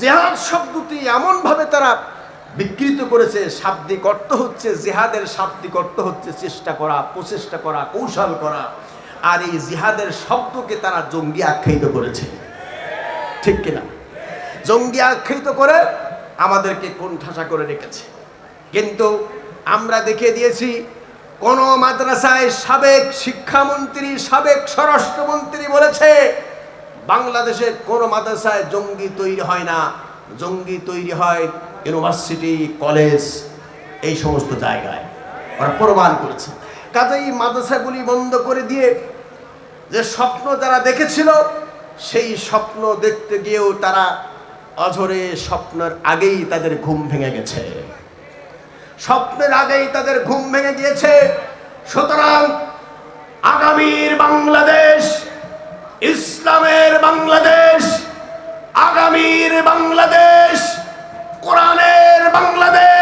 জেহাদ শব্দটি এমনভাবে তারা বিকৃত করেছে, শাব্দিক অর্থ হচ্ছে জেহাদের শাব্দিক অর্থ হচ্ছে চেষ্টা করা, প্রচেষ্টা করা, কৌশল করা। আর এই জিহাদের শব্দকে তারা জঙ্গি আখ্যায়িত করেছে। ঠিক কিনা? জঙ্গি আখ্যায়িত করে আমাদেরকে কোণঠাসা করে রেখেছে। কিন্তু আমরা দেখিয়ে দিয়েছি, কোন মাদ্রাসায় সাবেক শিক্ষামন্ত্রী, সাবেক স্বরাষ্ট্রমন্ত্রী বলেছে বাংলাদেশের কোন মাদ্রাসায় জঙ্গি তৈরি হয় না। জঙ্গি তৈরি হয় ইউনিভার্সিটি, কলেজ, এই সমস্ত জায়গায়। ওরা প্রমাণ করেছে। কাজেই মাদ্রাসাগুলি বন্ধ করে দিয়ে যে স্বপ্ন তারা দেখেছিল, সেই স্বপ্ন দেখতে গিয়েও তারা অঝরে স্বপ্নের আগেই তাদের ঘুম ভেঙে গেছে। স্বপ্নের আগেই তাদের ঘুম ভেঙে গিয়েছে। সুতরাং আগামীর বাংলাদেশ ইসলামের বাংলাদেশ আগামীর বাংলাদেশ কোরআনের বাংলাদেশ।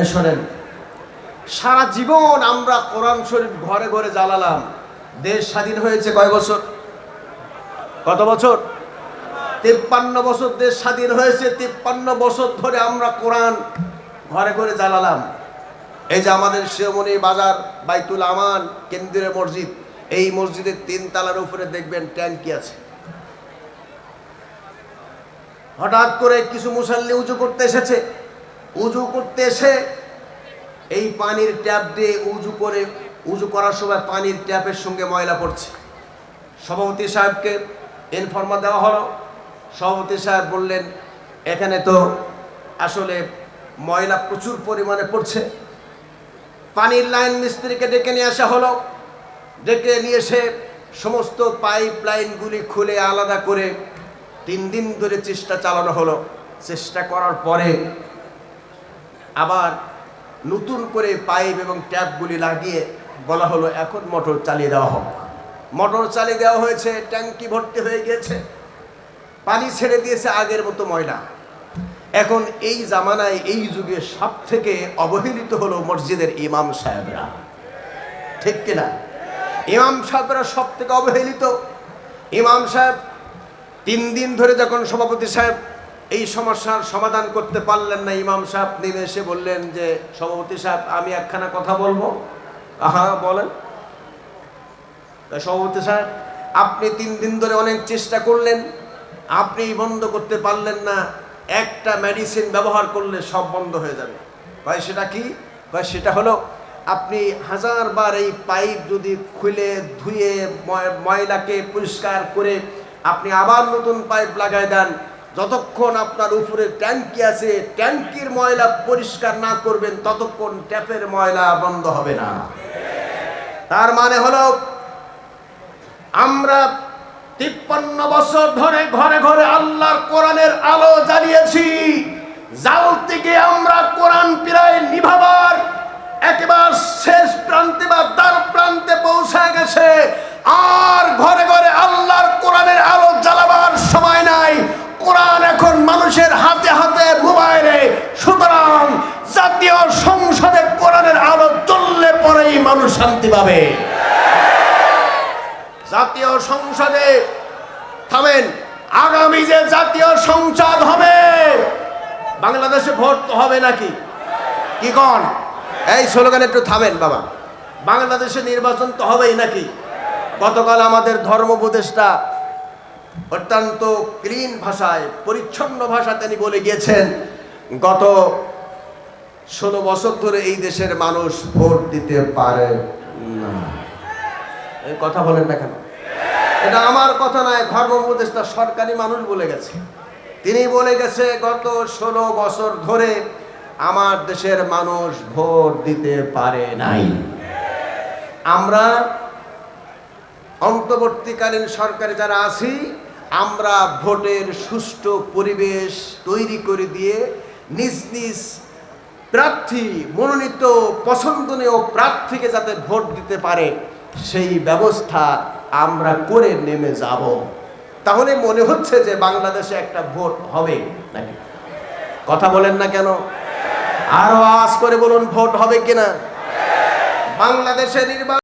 এ সারা জীবন আমরা কোরআন শরীফ ঘরে ঘরে জ্বালালাম। দেশ স্বাধীন হয়েছে কয় বছর? কত বছর? তিপ্পান্ন বছর দেশ স্বাধীন হয়েছে, তিপ্পান্ন বছর ধরে আমরা কোরআন ঘরে ঘরে জ্বালালাম। এই যে আমাদের শিরোমণি বাজার, বাইতুল আমান, কেন্দ্রীয় মসজিদ, এই মসজিদের তিন তালার উপরে দেখবেন ট্যাঙ্কি আছে। হঠাৎ করে কিছু মুসাল্লি উঁচু করতে এসেছে। উজু করতে এসে এই পানির ট্যাপ দিয়ে উজু করে, উজু করার সময় পানির ট্যাপের সঙ্গে ময়লা পড়ছে। সভাপতি সাহেবকে ইনফরমা দেওয়া হলো। সভাপতি সাহেব বললেন, এখানে তো আসলে ময়লা প্রচুর পরিমাণে পড়ছে। পানির লাইন মিস্ত্রিকে ডেকে নিয়ে আসা হলো। ডেকে নিয়ে এসে সমস্ত পাইপ লাইনগুলি খুলে আলাদা করে তিন দিন ধরে চেষ্টা চালানো হলো। চেষ্টা করার পরে আবার নতুন করে পাইপ এবং ট্যাপগুলি লাগিয়ে বলা হলো, এখন মোটর চালিয়ে দেওয়া হোক। মোটর চালিয়ে দেওয়া হয়েছে, ট্যাঙ্কি ভর্তি হয়ে গিয়েছে, পানি ছেড়ে দিয়েছে আগের মতো ময়লা। এখন এই জামানায়, এই যুগে সব থেকে অবহেলিত হলো মসজিদের ইমাম সাহেবরা। ঠিক কিনা ইমাম সাহেবরা সব থেকে অবহেলিত। ইমাম সাহেব তিন দিন ধরে যখন সভাপতি সাহেব এই সমস্যার সমাধান করতে পারলেন না ইমাম সাহেব। নেমে এসে বললেন যে, সভাপতি সাহেব, আমি একখানা কথা বলব। আহা, বলেন। সভাপতি সাহেব, আপনি তিন দিন ধরে অনেক চেষ্টা করলেন আপনি বন্ধ করতে পারলেন না। একটা মেডিসিন ব্যবহার করলে সব বন্ধ হয়ে যাবে। ভাই, সেটা কি? ভাই, সেটা হলো, আপনি হাজারবার এই পাইপ যদি খুলে ধুয়ে ময়লাকে পরিষ্কার করে আপনি আবার নতুন পাইপ লাগাই দেন যতক্ষণ আপনার উপরে ট্যাঙ্কি আছে, ট্যাঙ্কির ময়লা পরিষ্কার না করবেন, ততক্ষণ ট্যাপের ময়লা বন্ধ হবে না। তার মানে হলো, আমরা তিপ্পান্ন বছর ধরে ঘরে ঘরে আল্লাহর কোরআনের আলো জ্বালিয়েছি। শান্তি পাবে। জাতীয় সংসদে থামেন। আগামী যে জাতীয় সংসদ হবে, বাংলাদেশে ভোট হবে নাকি? কি কন? এই স্লোগান একটু থামেন বাবা। বাংলাদেশে নির্বাচন তো হবেই নাকি? গতকাল আমাদের ধর্ম উপদেষ্টা অত্যন্ত ক্লিন ভাষায়, পরিচ্ছন্ন ভাষা তিনি বলে গিয়েছেন, গত ষোলো বছর ধরে এই দেশের মানুষ ভোট দিতে পারে না। কথা বলেন না কেন? এটা আমার কথা নয়, ধর্ম উপদেষ্টা সরকারি মানুষ বলে গেছে। তিনি বলে গেছে, গত ষোলো বছর ধরে আমার দেশের মানুষ ভোট দিতে পারে নাই। আমরা অন্তর্বর্তীকালীন সরকারে যারা আছি, আমরা ভোটের সুষ্ঠু পরিবেশ তৈরি করে দিয়ে নিজ নিজ প্রার্থী মনোনীত পছন্দনীয় প্রার্থীকে যাতে ভোট দিতে পারে, সেই ব্যবস্থা আমরা করে নেমে যাব। তাহলে মনে হচ্ছে যে বাংলাদেশে একটা ভোট হবে নাকি? কথা বলেন না কেন? আরও আওয়াজ করে বলুন, ভোট হবে কিনা? বাংলাদেশে নির্বাচন